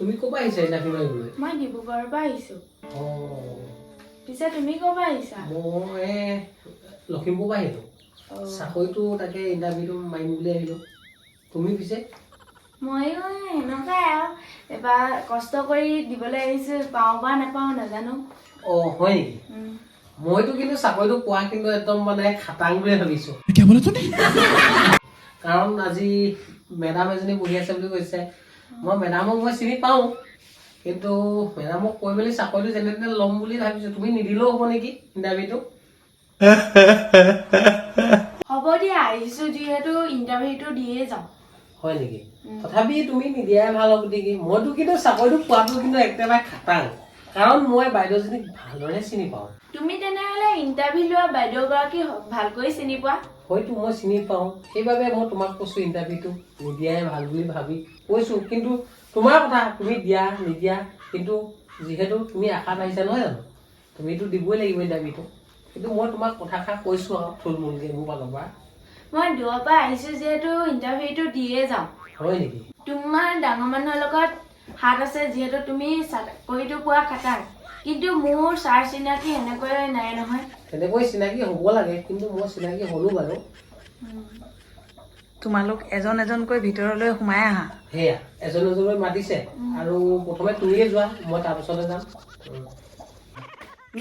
তুমি ক'ৰ পৰা আহিছা ইণ্টাৰভিউ মাৰিবলৈ? মই ডিব্ৰুগড়ৰ পৰা আহিছোঁ। অঁ। পিছে তুমি ক'ৰ পৰা আহিছা? মই লখিমপুৰ পৰা আহিলোঁ। চাকৰিটো তাকে ইণ্টাৰভিউটো মাৰিম বুলি আহিলোঁ। তুমি পিছে? ময়ো এনেকুৱাই আৰু। এবাৰ কষ্ট কৰি দিবলৈ আহিছোঁ পাওঁ বা নাপাওঁ নাজানো। অঁ হয় নেকি? মইতো কিন্তু চাকৰিটো পোৱা কিন্তু একদম মানে খাটাং বুলিয়ে ভাবিছোঁ। কাৰণ আজি মেডাম এজনী বহি আছে বুলি কৈছে। মই মেডামক মই চিনি পাওঁ কিন্তু মেডামক কৈ মেলি চাকৰিটো যেনে তেনে ল'ম বুলি ভাবিছোঁ তুমি নিদিলেও হ'ব নেকি ইণ্টাৰভিউটো হ'ব দিয়া আহিছোঁ যিহেতু ইণ্টাৰভিউটো দিয়ে যাওঁ হয় নেকি। তথাপি তুমি নিদিয়াই ভাল হ'ব নেকি? মইতো কিন্তু চাকৰিটো পোৱাটো কিন্তু একেবাৰে খাটাং। কাৰণ মই বাইদেউজনীক ভালদৰে চিনি পাওঁ। তুমি তেনেহ'লে ইণ্টাৰভিউ লোৱা বাইদেউগৰাকী ভালকৈ চিনি পোৱা? হয়তো মই চিনি পাওঁ। সেইবাবে মই তোমাক কৈছোঁ ইণ্টাৰভিউটো নিদিয়াই ভালো বুলি ভাবি কৈছোঁ। কিন্তু তোমাৰ কথা তুমি দিয়া নিদিয়া কিন্তু যিহেতু তুমি আশাত আহিছা নহয় জানো? তুমিতো দিবই লাগিব ইণ্টাৰভিউটো কিন্তু মই তোমাক কথাষাৰ কৈছোঁ আৰু থুলমূলকৈ মোৰ ফালৰ পৰা। মই দূৰৰ পৰা আহিছোঁ যিহেতু ইণ্টাৰভিউটো দিয়ে যাওঁ হয় নেকি? তোমাৰ ডাঙৰ মানুহৰ লগত হাত আছে যিহেতু তুমি চাকৰিটো পোৱা খাটাং কিন্তু মোৰ চাৰ চিনাকি এনেকৈ নাই নহয়। তেনেকৈ চিনাকি হ'ব লাগে কিন্তু মই চিনাকি হ'লোঁ বাৰু। তোমালোক এজন এজনকৈ ভিতৰলৈ সোমাই আহা। সেয়া এজন এজনকৈ মাতিছে। আৰু প্ৰথমে তুমিয়ে যোৱা মই তাৰপিছতে যাম।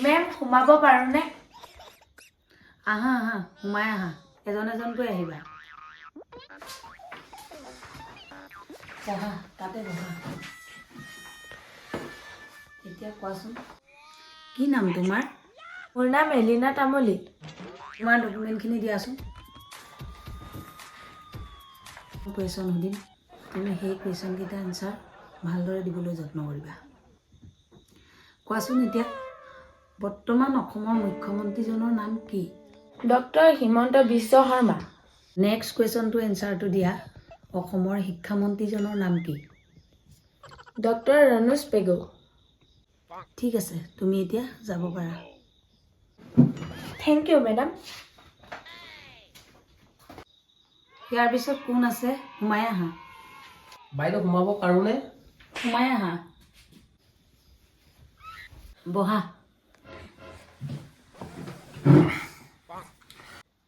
মেম সোমাব পাৰোঁনে? আহা আহা সোমাই আহা। এজন এজনকৈ আহিবা। বহা তাতে বহা। এতিয়া কোৱাচোন। কি নাম তোমাৰ? মোৰ নাম এলিনা তামুলী। তোমাৰ ডকুমেণ্টখিনি দিয়াচোন। কুৱেশ্যন সুধিম। তুমি সেই কুৱেশ্যনকেইটা এনচাৰ ভালদৰে দিবলৈ যত্ন কৰিবা। কোৱাচোন এতিয়া বৰ্তমান অসমৰ মুখ্যমন্ত্ৰীজনৰ নাম কি? ডক্টৰ হিমন্ত বিশ্ব শৰ্মা। নেক্সট কুৱেশ্যনটো এনচাৰটো দিয়া। অসমৰ শিক্ষামন্ত্ৰীজনৰ নাম কি? ডক্টৰ ৰণোজ পেগু। ঠিক আছে তুমি এতিয়া যাব পাৰা। থেংক ইউ মেডাম ইয়াৰ পিছত কোন আছে? সোমাই আহা। বাইদেউ সোমাব পাৰোঁনে? সোমাই আহা। বহা।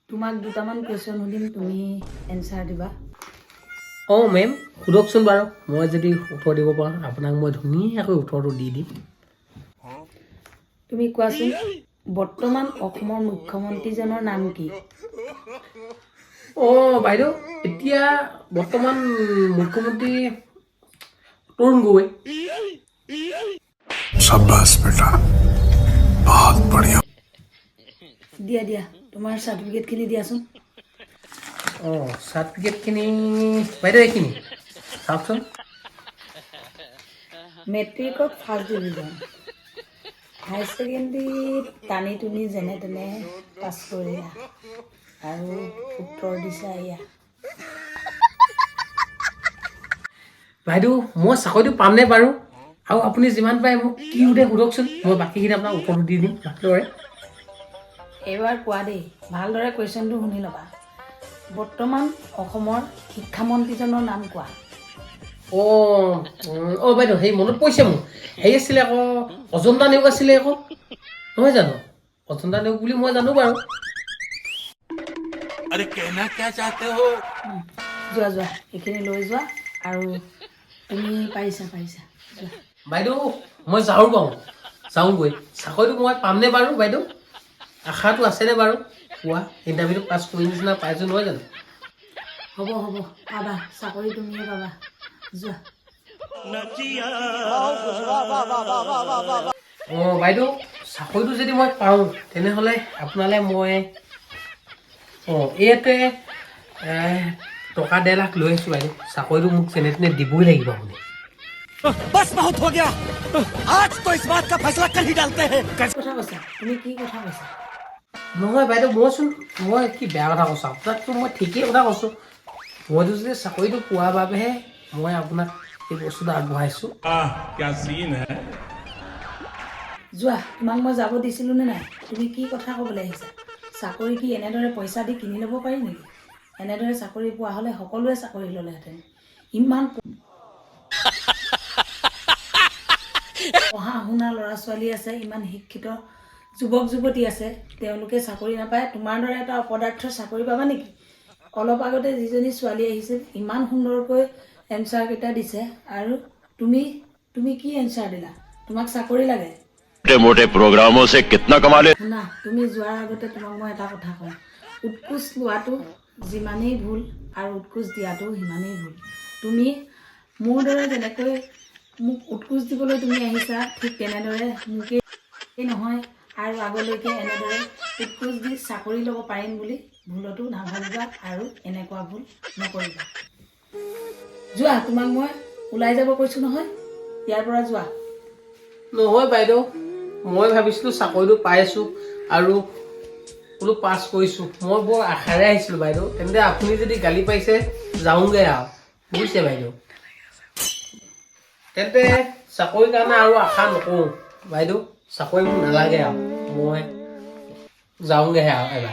তোমাক দুটামান কুৱেশ্যন সুধিম তুমি এনচাৰ দিবা। অঁ মেম সোধকচোন বাৰু। মই যদি উত্তৰ দিব পাৰোঁ আপোনাক মই ধুনীয়াকৈ উত্তৰটো দি দিম। তুমি কোৱাচোন বৰ্তমান অসমৰ মুখ্যমন্ত্ৰীজনৰ নাম কি? অঁ বাইদেউ এতিয়া বৰ্তমান মুখ্যমন্ত্ৰী তৰুণ গগৈ। দিয়া দিয়া তোমাৰ চাৰ্টিফিকেটখিনি দিয়াচোন। অঁ চাৰ্টিফিকেটখিনি বাইদেউ এইখিনি চাওকচোন মেট্ৰিকত ফাৰ্ষ্ট ডিভিজন হায়াৰ ছেকেণ্ডেৰীত টানি টুনি যেনে তেনে পাছ কৰিলা। আৰু উত্তৰ দিছা এয়া। বাইদেউ মই চাকৰিটো পামনে বাৰু? আৰু আপুনি যিমান পাৰে মোক কি সোধে সোধকচোন। মই বাকীখিনি আপোনাক উত্তৰটো দি দিম ভালদৰে এইবাৰ কোৱা দেই ভালদৰে কুৱেশ্যনটো শুনি ল'বা। বৰ্তমান অসমৰ শিক্ষামন্ত্ৰীজনৰ নাম কোৱা? অ' অঁ বাইদেউ সেই মনত পৰিছে মোক সেই আছিলে আকৌ অজন্তা নেওগ আছিলে আকৌ। নহয় জানো? অজন্তা নেওগ বুলি মই জানো বাৰু। যোৱা যোৱা এইখিনি লৈ যোৱা আৰু তুমি পাৰিছা পাৰিছা বাইদেউ মই যাওঁ পাওঁ যাওঁগৈ। চাকৰিটো মই পামনে বাৰু বাইদেউ? আশাটো আছেনে বাৰু পোৱা ইণ্টাৰভিউটো পাছ কৰি নিচিনা পাইছোঁ নহয় জানো হ'ব হ'ব পাবা চাকৰি তুমিয়ে পাবা যোৱা অঁ বাইদেউ চাকৰিটো যদি মই পাওঁ তেনেহ'লে আপোনালৈ মই অঁ ইয়াতে এ, টকা ডেৰ লাখ লৈ আছোঁ বাইদেউ চাকৰিটো মোক যেনে তেনে দিবই লাগিব আপুনি बस बहुत हो गया आज तो इस बात का फैसला कर ही डालते हैं কি কথা কৈছা তুমি কি কথা কৈছা নহয় বাইদেউ মইচোন মই কি বেয়া কথা কৈছোঁ আপোনাকতো মই ঠিকেই কথা কৈছোঁ মইতো যদি চাকৰিটো পোৱাৰ বাবেহে মই আপোনাক এই বস্তুটো আগবঢ়াইছোঁ যোৱা তোমাক মই যাব দিছিলোঁ নে নাই? তুমি কি কথা ক'বলৈ আহিছা চাকৰি কি এনেদৰে পইচা দি কিনি ল'ব পাৰি নেকি? এনেদৰে চাকৰি পোৱা হ'লে সকলোৱে চাকৰি ল'লেহেঁতেন। ইমান পঢ়া শুনা ল'ৰা ছোৱালী আছে ইমান শিক্ষিত। যুৱক যুৱতী আছে তেওঁলোকে চাকৰি নাপায়। তোমাৰ দৰে এটা অপদাৰ্থ চাকৰি পাবা নেকি? অলপ আগতে যিজনী ছোৱালী আহিছিল ইমান সুন্দৰকৈ এনচাৰকেইটা দিছে। আৰু তুমি তুমি কি এনচাৰ দিলা? তোমাক চাকৰি লাগে? মোটে প্ৰগ্ৰামো শুনা তুমি যোৱাৰ আগতে তোমাক মই এটা কথা কওঁ। উৎকোচ লোৱাটো যিমানেই ভুল আৰু উৎকোচ দিয়াটো সিমানেই ভুল। তুমি মোৰ দৰে যেনেকৈ মোক উৎকোচ দিবলৈ তুমি আহিছা ঠিক তেনেদৰে মোকেই নহয় আৰু আগলৈকে এনেদৰে উৎকোচ দি চাকৰি ল'ব পাৰিম বুলি ভুলতো নাভাবিবা আৰু এনেকুৱা ভুল নকৰিবা। যোৱা তোমাক মই ওলাই যাব কৈছোঁ নহয়। ইয়াৰ পৰা যোৱা। নহয় বাইদেউ মই ভাবিছিলোঁ চাকৰিটো পাই আছোঁ আৰু বোলো পাছ কৰিছোঁ। মই বৰ আশাৰে আহিছিলোঁ বাইদেউ। তেন্তে আপুনি যদি গালি পাৰিছে যাওঁগৈ আৰু। বুজিছে বাইদেউ? তেন্তে চাকৰিৰ কাৰণে আৰু আশা নকৰোঁ। বাইদেউ? ಸಕ್ಕೋಯ್ ನನಗೆ ಮೋಯ್ ಜಾಂಗೆ ಹೇ ಅಲ್ಲ